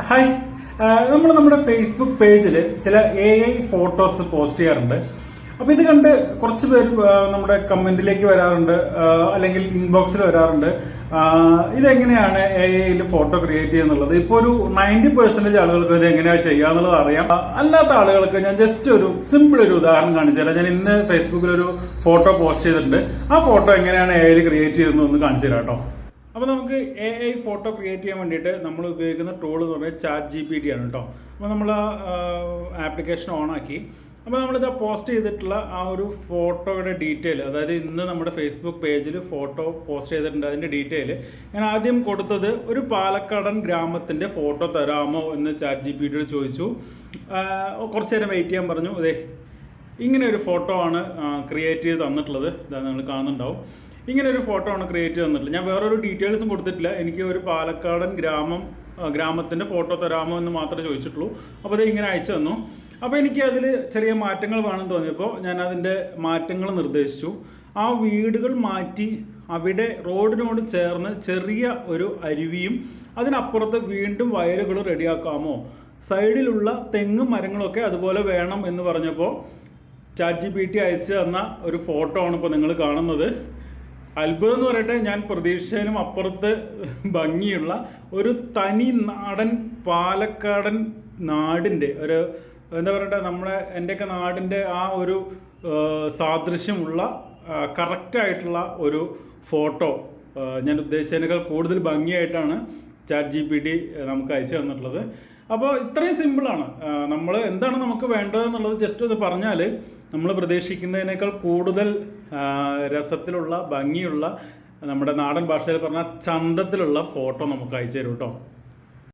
Hi നമ്മൾ നമ്മുടെ Facebook പേജിൽ ചില എ ഐ ഫോട്ടോസ് പോസ്റ്റ് ചെയ്യാറുണ്ട്. അപ്പോൾ ഇത് കണ്ട് കുറച്ച് പേര് നമ്മുടെ കമന്റിലേക്ക് വരാറുണ്ട്. അല്ലെങ്കിൽ ഇൻബോക്സിൽ വരാറുണ്ട്. ഇതെങ്ങനെയാണ് എ ഐയിൽ ഫോട്ടോ ക്രിയേറ്റ് ചെയ്യുന്നുള്ളത്? ഇപ്പോൾ ഒരു നയന്റി പെർസെന്റേജ് ആളുകൾക്ക് ഇത് എങ്ങനെയാണ് ചെയ്യാന്നുള്ളത് അറിയാം. അല്ലാത്ത ആളുകൾക്ക് ഞാൻ ജസ്റ്റ് ഒരു സിമ്പിൾ ഒരു ഉദാഹരണം കാണിച്ചു തരാം. ഞാൻ ഇന്ന് ഫേസ്ബുക്കിൽ ഒരു ഫോട്ടോ പോസ്റ്റ് ചെയ്തിട്ടുണ്ട്. ആ ഫോട്ടോ എങ്ങനെയാണ് എ ഐയിൽ ക്രിയേറ്റ് ചെയ്യുന്നത് ഒന്ന് കാണിച്ചു തരാം കേട്ടോ. അപ്പോൾ നമുക്ക് എ ഐ ഫോട്ടോ ക്രിയേറ്റ് ചെയ്യാൻ വേണ്ടിയിട്ട് നമ്മൾ ഉപയോഗിക്കുന്ന ടൂൾ എന്ന് പറഞ്ഞാൽ ചാറ്റ് ജി പി ടി ആണ് കേട്ടോ അപ്പോൾ നമ്മൾ ആപ്ലിക്കേഷൻ ഓണാക്കി അപ്പോൾ നമ്മളിത് പോസ്റ്റ് ചെയ്തിട്ടുള്ള ആ ഒരു ഫോട്ടോയുടെ ഡീറ്റെയിൽ അതായത് ഇന്ന് നമ്മുടെ ഫേസ്ബുക്ക് പേജിൽ ഫോട്ടോ പോസ്റ്റ് ചെയ്തിട്ടുണ്ട്. അതിന്റെ ഡീറ്റെയിൽ ഞാൻ ആദ്യം കൊടുത്തത് ഒരു പാലക്കാടൻ ഗ്രാമത്തിന്റെ ഫോട്ടോ തരാമോ എന്ന് ചാറ്റ് ജി പി ടിയോട് ചോദിച്ചു കുറച്ച് നേരം വെയിറ്റ് ചെയ്യാൻ പറഞ്ഞു. അതെ ഇങ്ങനെ ഒരു ഫോട്ടോ ആണ് ക്രിയേറ്റ് ചെയ്ത് തന്നിട്ടുള്ളത്. ഇതാ നിങ്ങൾ കാണുന്നുണ്ടാവും. ഇങ്ങനെ ഒരു ഫോട്ടോ ആണ് ക്രിയേറ്റ് ചെയ്ത് തന്നിട്ടുള്ളത്. ഞാൻ വേറൊരു ഡീറ്റെയിൽസും കൊടുത്തിട്ടില്ല. എനിക്ക് ഒരു പാലക്കാടൻ ഗ്രാമം ഗ്രാമത്തിന്റെ ഫോട്ടോ തരാമോ എന്ന് മാത്രമേ ചോദിച്ചിട്ടുള്ളൂ. അപ്പോൾ അത് ഇങ്ങനെ അയച്ചു തന്നു. അപ്പോൾ എനിക്ക് അതിൽ ചെറിയ മാറ്റങ്ങൾ വേണം തോന്നിയപ്പോൾ ഞാൻ അതിന്റെ മാറ്റങ്ങൾ നിർദ്ദേശിച്ചു. ആ വീടുകൾ മാറ്റി അവിടെ റോഡിനോട് ചേർന്ന് ചെറിയ ഒരു അരുവിയും അതിനപ്പുറത്ത് വീണ്ടും വയലുകൾ റെഡിയാക്കാമോ? സൈഡിലുള്ള തെങ്ങും മരങ്ങളൊക്കെ അതുപോലെ വേണം എന്ന് പറഞ്ഞപ്പോൾ ചാറ്റ് ജി പി ടി അയച്ചു തന്ന ഒരു ഫോട്ടോ ആണ് ഇപ്പോൾ നിങ്ങൾ കാണുന്നത്. അത്ഭുതം എന്ന് പറയട്ടെ ഞാൻ പ്രതീക്ഷയിലും അപ്പുറത്ത് ഭംഗിയുള്ള ഒരു തനി നാടൻ പാലക്കാടൻ നാടിന്റെ ഒരു എന്താ പറയട്ടെ നമ്മുടെ എന്റെയൊക്കെ നാടിന്റെ ആ ഒരു സാദൃശ്യമുള്ള കറക്റ്റായിട്ടുള്ള ഒരു ഫോട്ടോ ഞാൻ ഉദ്ദേശിച്ചതിനേക്കാൾ കൂടുതൽ ഭംഗിയായിട്ടാണ് ചാറ്റ് ജി പി ടി നമുക്ക് അയച്ചു തന്നിട്ടുള്ളത്. അപ്പോൾ ഇത്രയും സിമ്പിളാണ്. നമ്മൾ എന്താണ് നമുക്ക് വേണ്ടതെന്നുള്ളത് ജസ്റ്റ് ഒന്ന് പറഞ്ഞാൽ നമ്മൾ പ്രതീക്ഷിക്കുന്നതിനേക്കാൾ കൂടുതൽ രസത്തിലുള്ള ഭംഗിയുള്ള നമ്മുടെ നാടൻ ഭാഷയിൽ പറഞ്ഞ ചന്തത്തിലുള്ള ഫോട്ടോ നമുക്ക് അയച്ചു തരും കേട്ടോ.